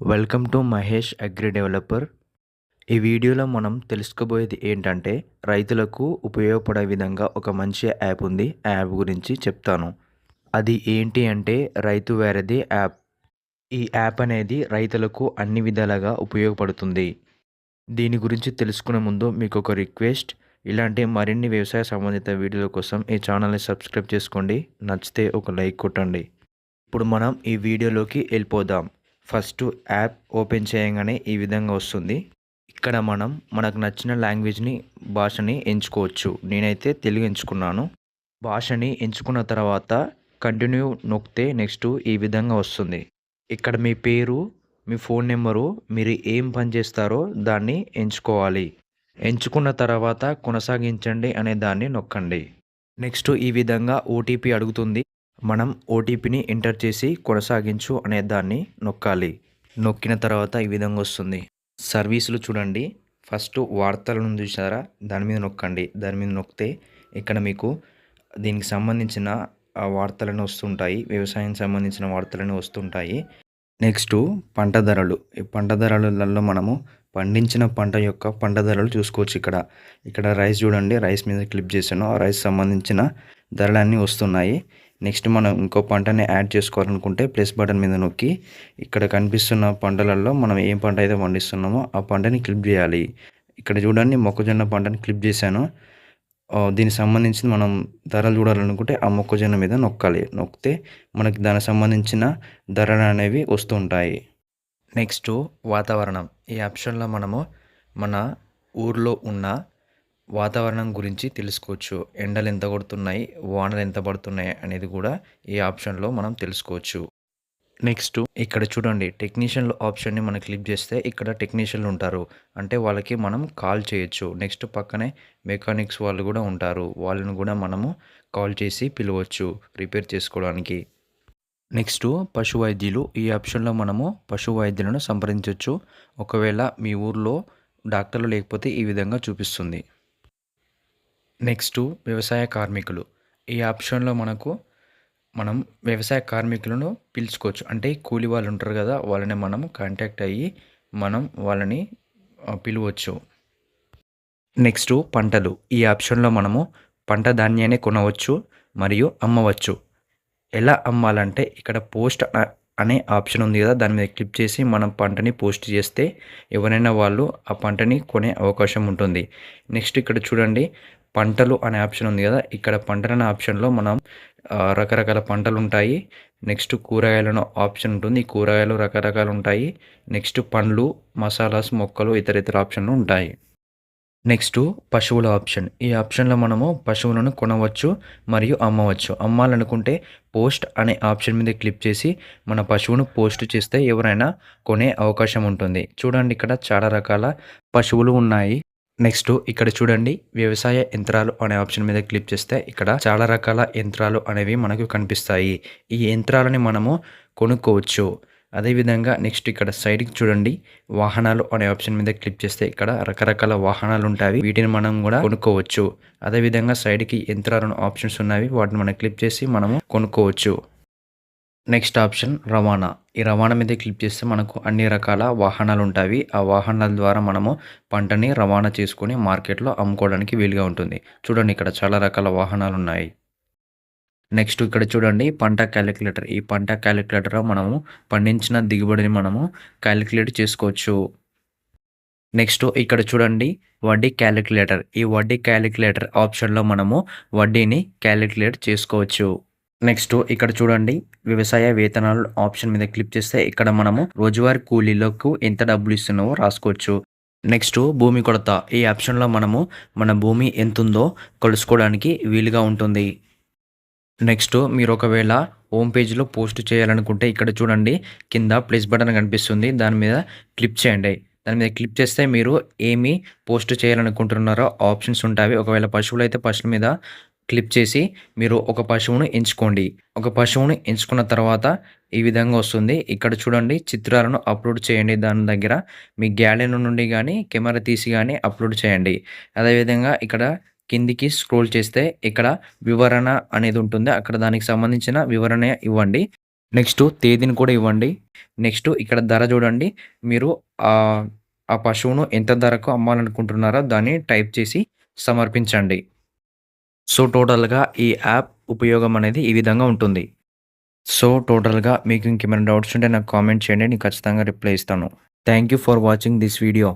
Welcome to Mahesh agri developer ఈ వీడియోలో మనం తెలుసుకోబోయేది ఏంటంటే రైతులకు ఉపయోగపడే విధంగా ఒక మంచి యాప్ ఉంది. ఆ యాప్ గురించి చెప్తాను. అది ఏంటి అంటే రైతు వేరది యాప్. ఈ యాప్ అనేది రైతులకు అన్ని విధాలుగా ఉపయోగపడుతుంది. దీని గురించి తెలుసుకునే ముందు మీకు ఒక రిక్వెస్ట్. ఇలాంటి మరిన్ని వ్యవసాయ సంబంధిత వీడియోల కోసం ఈ ఛానల్ని సబ్స్క్రైబ్ చేసుకోండి. నచ్చితే ఒక లైక్ కొట్టండి. ఇప్పుడు మనం ఈ వీడియోలోకి వెళ్ళిపోదాం. ఫస్ట్ యాప్ ఓపెన్ చేయగానే ఈ విధంగా వస్తుంది. ఇక్కడ మనం మనకు నచ్చిన లాంగ్వేజ్ని భాషని ఎంచుకోవచ్చు. నేనైతే తెలుగు ఎంచుకున్నాను. భాషని ఎంచుకున్న తర్వాత కంటిన్యూ నొక్కితే నెక్స్ట్ ఈ విధంగా వస్తుంది. ఇక్కడ మీ పేరు మీ ఫోన్ నెంబరు మీరు ఏం పని చేస్తారో దాన్ని ఎంచుకోవాలి. ఎంచుకున్న తర్వాత కొనసాగించండి అనే దాన్ని నొక్కండి. నెక్స్ట్ ఈ విధంగా ఓటీపీ అడుగుతుంది. మనం ఓటీపీని ఎంటర్ చేసి కొనసాగించు అనే దాన్ని నొక్కాలి. నొక్కిన తర్వాత ఈ విధంగా వస్తుంది. సర్వీసులు చూడండి. ఫస్ట్ వార్తలను చూసారా? దాని మీద నొక్కండి. దాని మీద నొక్కితే ఇక్కడ మీకు దీనికి సంబంధించిన వార్తలను వస్తుంటాయి. వ్యవసాయం సంబంధించిన వార్తలను వస్తుంటాయి. నెక్స్ట్ పంట ధరలు. ఈ పంట ధరలలో మనము పండించిన పంట యొక్క పంట ధరలు చూసుకోవచ్చు ఇక్కడ. ఇక్కడ రైస్ చూడండి. రైస్ మీద క్లిక్ చేశాను. ఆ రైస్ సంబంధించిన ధరలన్నీ వస్తున్నాయి. నెక్స్ట్ మనం ఇంకో పంటని యాడ్ చేసుకోవాలనుకుంటే ప్లస్ బటన్ మీద నొక్కి ఇక్కడ కనిపిస్తున్న పంటలలో మనం ఏం పంట అయితే పండిస్తున్నామో ఆ పంటని క్లిప్ చేయాలి. ఇక్కడ చూడండి మొక్కజొన్న పంటని క్లిప్ చేశాను. దీనికి సంబంధించి మనం ధరలు చూడాలనుకుంటే ఆ మొక్కజొన్న మీద నొక్కాలి. నొక్కితే మనకి దానికి సంబంధించిన ధరలు అనేవి వస్తుంటాయి నెక్స్ట్ వాతావరణం. ఈ ఆప్షన్లో మనము మన ఊర్లో ఉన్న వాతావరణం గురించి తెలుసుకోవచ్చు. ఎండలు ఎంత కొడుతున్నాయి? వానలు ఎంత పడుతున్నాయి? అనేది కూడా ఈ ఆప్షన్లో మనం తెలుసుకోవచ్చు. నెక్స్ట్ ఇక్కడ చూడండి. టెక్నీషియన్లు ఆప్షన్ని మనం క్లిక్ చేస్తే ఇక్కడ టెక్నీషియన్లు ఉంటారు. అంటే వాళ్ళకి మనం కాల్ చేయొచ్చు. నెక్స్ట్ పక్కనే మెకానిక్స్ వాళ్ళు కూడా ఉంటారు. వాళ్ళని కూడా మనము కాల్ చేసి పిలవచ్చు. రిపేర్ చేసుకోవడానికి. నెక్స్ట్ పశు వైద్యులు. ఈ ఆప్షన్లో మనము పశు వైద్యులను సంప్రదించవచ్చు ఒకవేళ మీ ఊర్లో డాక్టర్లు లేకపోతే ఈ విధంగా చూపిస్తుంది. నెక్స్ట్ వ్యవసాయ కార్మికులు. ఈ ఆప్షన్లో మనకు మనం వ్యవసాయ కార్మికులను పిలుచుకోవచ్చు. అంటే కూలి వాళ్ళు ఉంటారు కదా వాళ్ళని మనం కాంటాక్ట్ అయ్యి మనం వాళ్ళని పిలవచ్చు. నెక్స్ట్ పంటలు. ఈ ఆప్షన్లో మనము పంట ధాన్యాన్ని కొనవచ్చు మరియు అమ్మవచ్చు. ఎలా అమ్మాలంటే ఇక్కడ పోస్ట్ అనే ఆప్షన్ ఉంది కదా దాని మీద క్లిక్ చేసి మనం పంటని పోస్ట్ చేస్తే ఎవరైనా వాళ్ళు ఆ పంటని కొనే అవకాశం ఉంటుంది. నెక్స్ట్ ఇక్కడ చూడండి పంటలు అనే ఆప్షన్ ఉంది కదా. ఇక్కడ పంటలు అనే ఆప్షన్లో మనం రకరకాల పంటలు ఉంటాయి నెక్స్ట్ కూరగాయలను ఆప్షన్ ఉంటుంది. ఈ కూరగాయలు రకరకాలు ఉంటాయి. నెక్స్ట్ పండ్లు మసాలాస్ మొక్కలు ఇతర ఇతర ఆప్షన్లు ఉంటాయి. నెక్స్ట్ పశువుల ఆప్షన్. ఈ ఆప్షన్లో మనము పశువులను కొనవచ్చు మరియు అమ్మవచ్చు. అమ్మాలనుకుంటే పోస్ట్ అనే ఆప్షన్ మీద క్లిక్ చేసి మన పశువును పోస్ట్ చేస్తే ఎవరైనా కొనే అవకాశం ఉంటుంది. చూడండి ఇక్కడ చాలా రకాల పశువులు ఉన్నాయి. నెక్స్ట్ ఇక్కడ చూడండి వ్యవసాయ యంత్రాలు అనే ఆప్షన్ మీద క్లిక్ చేస్తే ఇక్కడ చాలా రకాల యంత్రాలు అనేవి మనకు కనిపిస్తాయి. ఈ యంత్రాలని మనము కొనుక్కోవచ్చు. అదేవిధంగా నెక్స్ట్ ఇక్కడ సైడ్కి చూడండి వాహనాలు అనే ఆప్షన్ మీద క్లిక్ చేస్తే ఇక్కడ రకరకాల వాహనాలు ఉంటాయి. వీటిని మనం కూడా కొనుక్కోవచ్చు. అదేవిధంగా సైడ్కి యంత్రాలను ఆప్షన్స్ ఉన్నవి వాటిని మనం క్లిక్ చేసి మనము కొనుక్కోవచ్చు. నెక్స్ట్ ఆప్షన్ రవాణా. ఈ రవాణా మీద క్లిక్ చేస్తే మనకు అన్ని రకాల వాహనాలు ఉంటాయి ఆ వాహనాల ద్వారా మనము పంటని రవాణా చేసుకొని మార్కెట్లో అమ్ముకోవడానికి వీలుగా ఉంటుంది. చూడండి ఇక్కడ చాలా రకాల వాహనాలు ఉన్నాయి నెక్స్ట్ ఇక్కడ చూడండి పంట క్యాలిక్యులేటర్. ఈ పంట క్యాలిక్యులేటర్ మనము పండించిన దిగుబడిని మనము క్యాలిక్యులేట్ చేసుకోవచ్చు. నెక్స్ట్ ఇక్కడ చూడండి వడ్డీ క్యాలిక్యులేటర్. ఈ వడ్డీ క్యాలిక్యులేటర్ ఆప్షన్లో మనము వడ్డీని క్యాలిక్యులేట్ చేసుకోవచ్చు. నెక్స్ట్ ఇక్కడ చూడండి వ్యవసాయ వేతనాలు ఆప్షన్ మీద క్లిక్ చేస్తే ఇక్కడ మనము రోజువారీ కూలీలకు ఎంత డబ్బులు ఇస్తున్నామో రాసుకోవచ్చు. నెక్స్ట్ భూమి కొలత ఈ ఆప్షన్లో మనము మన భూమి ఎంత ఉందో కొలుసుకోవడానికి వీలుగా ఉంటుంది. నెక్స్ట్ మీరు ఒకవేళ హోమ్ పేజ్లో పోస్ట్ చేయాలనుకుంటే ఇక్కడ చూడండి కింద ప్లస్ బటన్ కనిపిస్తుంది దాని మీద క్లిక్ చేయండి. దాని మీద క్లిక్ చేస్తే మీరు ఏమి పోస్ట్ చేయాలనుకుంటున్నారో ఆప్షన్స్ ఉంటాయి. ఒకవేళ పశువులు అయితే పశువుల మీద క్లిప్ చేసి మీరు ఒక పశువును ఎంచుకోండి. ఒక పశువును ఎంచుకున్న తర్వాత ఈ విధంగా వస్తుంది. ఇక్కడ చూడండి చిత్రాలను అప్లోడ్ చేయండి. దాని దగ్గర మీ గ్యాలరీ నుండి కానీ కెమెరా తీసి కానీ అప్లోడ్ చేయండి. అదేవిధంగా ఇక్కడ కిందికి స్క్రోల్ చేస్తే ఇక్కడ వివరణ అనేది ఉంటుంది. అక్కడ దానికి సంబంధించిన వివరణ ఇవ్వండి. నెక్స్ట్ తేదీని కూడా ఇవ్వండి. నెక్స్ట్ ఇక్కడ ధర చూడండి. మీరు ఆ పశువును ఎంత ధరకు అమ్మాలనుకుంటున్నారో దాన్ని టైప్ చేసి సమర్పించండి. సో, టోటల్‌గా ఈ యాప్ ఉపయోగం అనేది ఈ విధంగా ఉంటుంది. సో, టోటల్‌గా మీకు ఇంకేమైనా డౌట్స్ ఉంటే నాకు కామెంట్ చేయండి. నేను ఖచ్చితంగా రిప్లై ఇస్తాను. Thank you for watching this video.